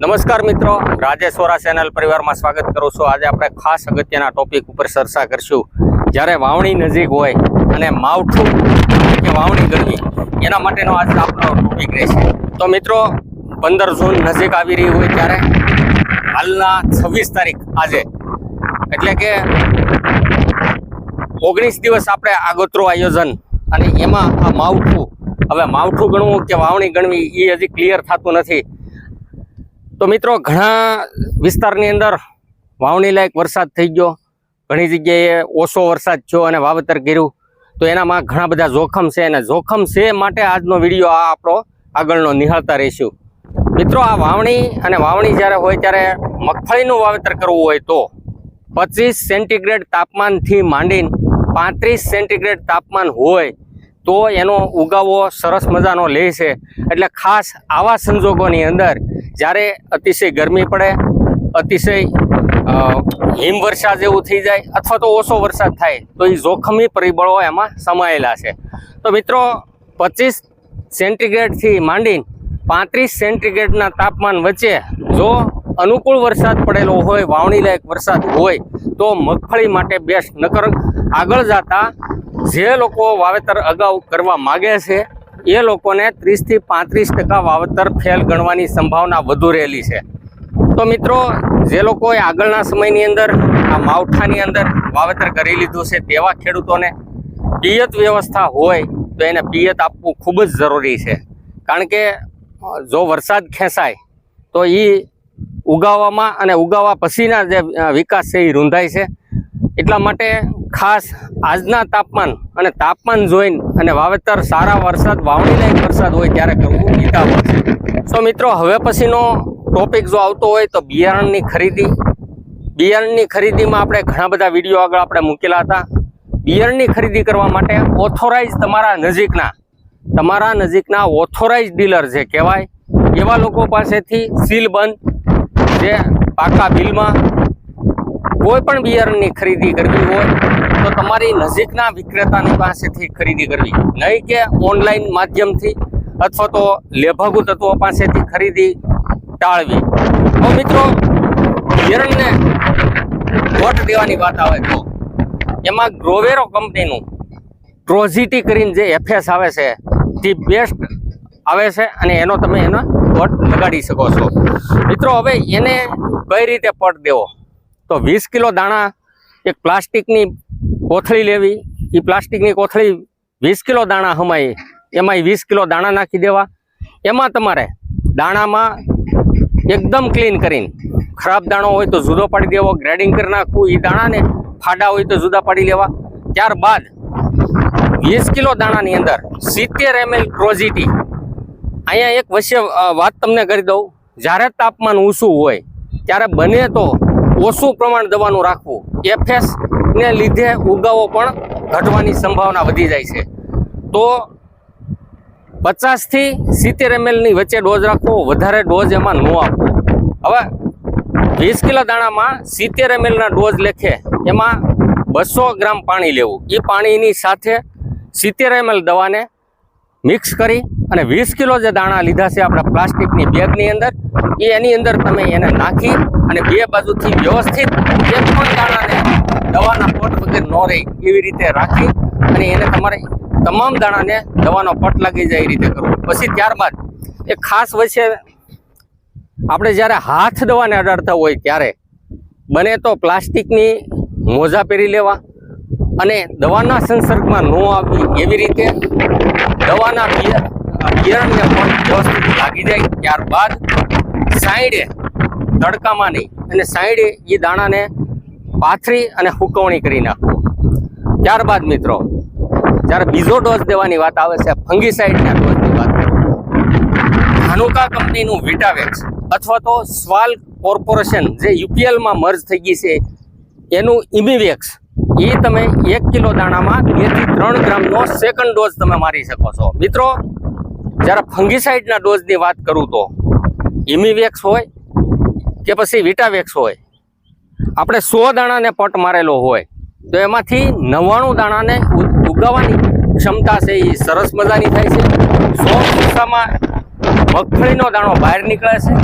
નમસ્કાર મિત્રો, રાજેશ્વરા ચેનલ પરિવારમાં સ્વાગત કરું છું. આજે આપણે ખાસ અગત્યના ટોપિક ઉપર ચર્ચા કરશું. જ્યારે વાવણી નજીક હોય અને માવઠું કે વાવણી ગરમી, એના માટેનો આજે આપણો ટોપિક રહેશે. તો મિત્રો, પંદર જૂન નજીક આવી રહી હોય ત્યારે હાલના છવ્વીસ તારીખ આજે. એટલે કે ઓગણીસ દિવસ આપણે આગોતરું આયોજન અને એમાં આ માવઠું, હવે માવઠું ગણવું કે વાવણી ગણવી એ હજી ક્લિયર થતું નથી. તો મિત્રો, ઘણા વિસ્તારની અંદર વાવણી લાયક વરસાદ થઈ ગયો. ઘણી જગ્યાએ ઓછો વરસાદ થયો અને વાવેતર કર્યું. તો એનામાં ઘણા બધા જોખમ છે અને જોખમ છે માટે આજનો વીડિયો આ આપણો આગળનો નિહાળતા રહીશું. મિત્રો, આ વાવણી અને વાવણી જ્યારે હોય ત્યારે મગફળીનું વાવેતર કરવું હોય તો પચીસ સેન્ટીગ્રેડ તાપમાનથી માંડીને પાંત્રીસ સેન્ટીગ્રેડ તાપમાન હોય તો એનો ઉગાવો સરસ મજાનો લે છે. એટલે ખાસ આવા સંજોગોની અંદર જ્યારે અતિશય ગરમી પડે, અતિશય હિમવર્ષા જેવું થઈ જાય અથવા તો ઓછો વરસાદ થાય, તો એ જોખમી પરિબળો એમાં સમાયેલા છે. તો મિત્રો, પચીસ સેન્ટીગ્રેડથી માંડીને પાંત્રીસ સેન્ટીગ્રેડના તાપમાન વચ્ચે જો અનુકૂળ વરસાદ પડેલો હોય વાવણી લાયક વરસાદ હોય, તો મગફળી માટે બેસ્ટ નકર આગળ જતા જે લોકો વાવેતર અગાઉ કરવા માગે છે એ લોકોને ત્રીસથી પાંત્રીસ ટકા વાવેતર ફેલ ગણવાની સંભાવના વધુ રહેલી છે. તો મિત્રો, જે લોકોએ આગળના સમયની અંદર આ માવઠાની અંદર વાવેતર કરી લીધું છે તેવા ખેડૂતોને પિયત વ્યવસ્થા હોય તો એને પિયત આપવું ખૂબ જ જરૂરી છે. કારણ કે જો વરસાદ ખેંચાય તો એ ઉગાવવામાં અને ઉગાવવા પછીના જે વિકાસ છે એ રૂંધાય છે. એટલા માટે ખાસ આજના તાપમાન અને તાપમાન જોઈને અને વાવેતર સારા વરસાદ વાવણી લાયક વરસાદ હોય ત્યારે કરવું હિતાવહ છે. તો મિત્રો, હવે પછીનો ટોપિક જો આવતો હોય તો બિયારણની ખરીદી. બિયારણની ખરીદીમાં આપણે ઘણા બધા વીડિયો આગળ આપણે મૂકેલા હતા. બિયારણની ખરીદી કરવા માટે ઓથોરાઇઝ તમારા નજીકના તમારા નજીકના ઓથોરાઇઝ ડીલર જે કહેવાય, એવા લોકો પાસેથી સીલ બંધ જે પાકા બિલમાં કોઈ પણ બિયારણની ખરીદી કરવી હોય તો તમારી નજીકના વિક્રેતાની પાસેથી ખરીદી કરવી. નહીં કે ઓનલાઈન માધ્યમથી અથવા તો લેભાગુ તત્વો પાસેથી ખરીદી ટાળવી. તો મિત્રો, હિરણને વોટ દેવાની વાત આવે તો? એમાં ગ્રોવેરો કંપનીનું ટ્રોઝિટી કરીને જે એફએસ આવે છે તે બેસ્ટ આવે છે અને એનો તમે એનો પટ લગાડી શકો છો. મિત્રો, હવે એને કઈ રીતે પટ દેવો? તો વીસ કિલો દાણા એક પ્લાસ્ટિકની કોથળી લેવી. એ પ્લાસ્ટિકની કોથળી વીસ કિલો દાણા હમાય. એમાં વીસ કિલો દાણા નાખી દેવા. એમાં તમારે દાણામાં એકદમ ક્લીન કરીને ખરાબ દાણો હોય તો જુદો પાડી દેવો ગ્રેડિંગ કરી નાખવું એ દાણાને ફાડા હોય તો જુદા પાડી લેવા. ત્યારબાદ વીસ કિલો દાણાની અંદર સિત્તેર એમએલ ક્રોઝિટી. અહીંયા એક વચ્ચે વાત તમને કરી દઉં. જ્યારે તાપમાન ઊંચું હોય, ત્યારે બને તો ઓછું પ્રમાણ દવાનું રાખવું. એફએસ ને લીધે ઉગાવો પણ ઘટવાની સંભાવના વધી જાય છે. તો પચાસથી સિત્તેર એમએલની વચ્ચે ડોઝ રાખવો વધારે ડોઝ એમાં ન આપવો હવે વીસ કિલો દાણામાં સિત્તેર એમએલના ડોઝ લેખે, એમાં બસો ગ્રામ પાણી લેવું. એ પાણીની સાથે સિત્તેર એમએલ દવાને મિક્સ કરી અને વીસ કિલો જે દાણા લીધા છે આપણા પ્લાસ્ટિકની બેગની અંદર એ એની અંદર તમે એને નાખી અને બે બાજુથી વ્યવસ્થિત એક પણ દાણાને રહે એવી રીતે રાખી અને એને તમારે તમામ દાણાને દવાનો પટ લાગી જાય એ રીતે કરવો પછી ત્યારબાદ એ ખાસ વચ્ચે આપણે જ્યારે હાથ દવાને અડાડતા હોય ત્યારે બને તો પ્લાસ્ટિકની મોજા પહેરી લેવા અને દવાના સંસર્ગમાં ન આવવી એવી રીતે દવાના બિયારણને પણ વ્યવસ્થિત લાગી જાય. ત્યારબાદ સાઈડે તડકામાં નહીં અને સાઈડે એ દાણાને પાથરી અને હુકવણી કરી નાખવું ત્યારબાદ મિત્રો, જ્યારે બીજો ડોઝ દેવાની વાત આવે છે ફંગીસાઇડના ડોઝની વાત ધાનુકા કંપનીનું વિટાવેક્સ અથવા તો સ્વાલ કોર્પોરેશન જે યુપીએલમાં મર્જ થઈ ગઈ છે, એનું ઇમિવેક્સ એ તમે એક કિલો દાણામાં બેથી ત્રણ ગ્રામનો સેકન્ડ ડોઝ તમે મારી શકો છો. મિત્રો, જ્યારે ફંગીસાઇડના ડોઝની વાત કરું તો ઇમિવેક્સ હોય કે પછી વિટાવેક્સ હોય, આપણે સો દાણાને પટ મારેલો હોય તો એમાંથી નવ્વાણું દાણાને ઉગાવવાની ક્ષમતા છે એ સરસ મજાની થાય છે. સો ગુસ્સામાં મગફળીનો દાણો બહાર નીકળે છે.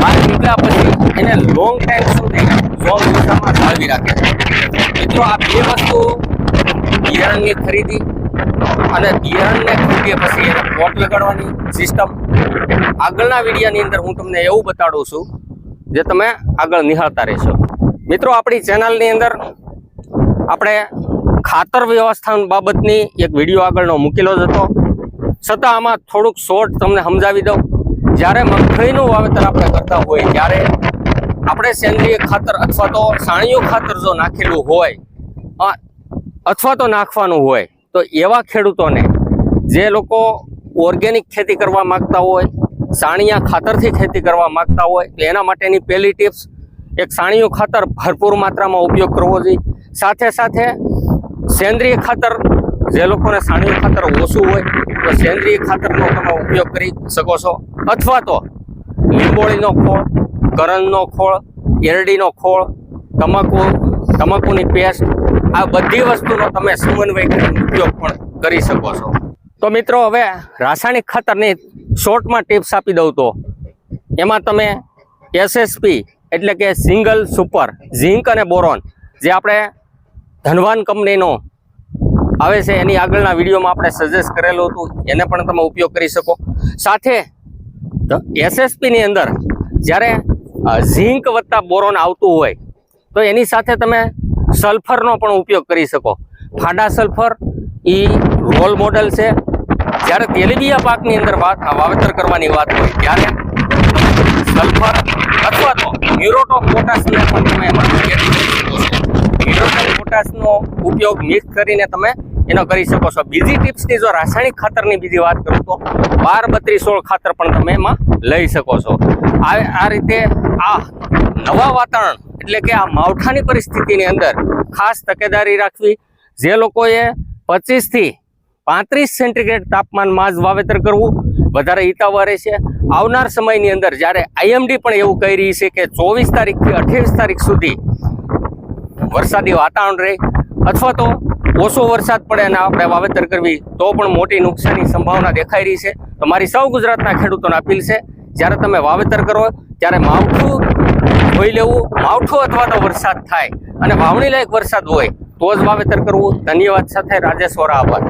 બહાર નીકળ્યા પછી એને લોંગ ટાઈમ સુધી સો દિશામાં જાળવી રાખે છે. મિત્રો, આ બે વસ્તુ બિયારણની ખરીદી અને બિયારણને ખરીદીએ પછી એને પોટ લગાડવાની સિસ્ટમ આગળના વિડીયાની અંદર હું તમને એવું બતાડું છું, જે તમે આગળ નિહાળતા રહેશો. મિત્રો, આપણી ચેનલની અંદર આપણે ખાતર વ્યવસ્થાન બાબતની એક વીડિયો આગળનો મૂકેલો જ હતો. છતાં આમાં થોડુંક શોર્ટ તમને સમજાવી દઉં. જ્યારે મગફળીનું વાવેતર આપણે કરતા હોય, ત્યારે આપણે સેન્દ્રિય ખાતર અથવા તો સાણિયું ખાતર જો નાખેલું હોય અથવા તો નાખવાનું હોય, તો એવા ખેડૂતોને જે લોકો ઓર્ગેનિક ખેતી કરવા માંગતા હોય, સાણિયા ખાતરથી ખેતી કરવા માગતા હોય, તો એના માટેની પહેલી ટિપ્સ એક સાણિયું ખાતર ભરપૂર માત્રામાં ઉપયોગ કરવો જોઈએ. સાથે સાથે સેન્દ્રિય ખાતર, જે લોકોને સાણિયું ખાતર ઓછું હોય, તો સેન્દ્રિય ખાતરનો તમે ઉપયોગ કરી શકો છો. અથવા તો લીંબોળીનો ખોળ, કરણનો ખોળ, એરડીનો ખોળ, તમાકુ, તમાકુની પેસ્ટ, આ બધી વસ્તુનો તમે સમન્વય ઉપયોગ પણ કરી શકો છો. તો મિત્રો, હવે રાસાયણિક ખાતરની શોર્ટમાં ટિપ્સ આપી દઉં તો. એમાં તમે એસએસપી એટલે કે સિંગલ સુપર, ઝીંક અને બોરોન, જે આપણે ધનવાન કંપનીનો આવે છે, એની આગળના વિડીયોમાં આપણે સજેસ્ટ કરેલું હતું, એને પણ તમે ઉપયોગ કરી શકો. સાથે એસએસપીની અંદર જ્યારે ઝિંક વત્તા બોરોન આવતું હોય, તો એની સાથે તમે સલ્ફરનો પણ ઉપયોગ કરી શકો. ફાડા સલ્ફર એ રોલ મોડલ છે. જ્યારે તેલીબિયા પાકની અંદર વાત વાવેતર કરવાની વાત હોય, ત્યારે સલ્ફર અથવા તો મ્યુરોટો પોટાશને પણ તમે એમાં add કરી શકો છો મ્યુરોટો પોટાશનો ઉપયોગ મિક્સ કરીને તમે એનો કરી શકો છો. બીજી ટિપ્સની જો રાસાયણિક ખાતરની બીજી વાત કરું તો બાર બત્રીસ સોળ ખાતર પણ તમે એમાં લઈ શકો છો. આ આ રીતે આ નવા વાતાવરણ એટલે કે આ માવઠાની પરિસ્થિતિની અંદર ખાસ તકેદારી રાખવી. જે લોકોએ પચીસથી પાંત્રીસ સેન્ટીગ્રેડ તાપમાનમાં જ વાવેતર કરવું. વધારે હિતાવહ રહેશે આવનાર સમયની અંદર જ્યારે આઈએમડી પણ એવું કહી રહી છે કે ચોવીસ તારીખથી અઠ્યાવીસ તારીખ સુધી વરસાદી વાતાવરણ રહે અથવા તો ઓછો વરસાદ પડે અને આપણે વાવેતર કરવી, તો પણ મોટી નુકસાનની સંભાવના દેખાઈ રહી છે. તો મારી સૌ ગુજરાતના ખેડૂતોને અપીલ છે, જ્યારે તમે વાવેતર કરો, ત્યારે માવઠું જોઈ લેવું, માવઠું અથવા તો વરસાદ થાય અને વાવણી લાયક વરસાદ હોય, તો જ વાવેતર કરવું. ધન્યવાદ સાથે રાજેશ વોરા આભાર.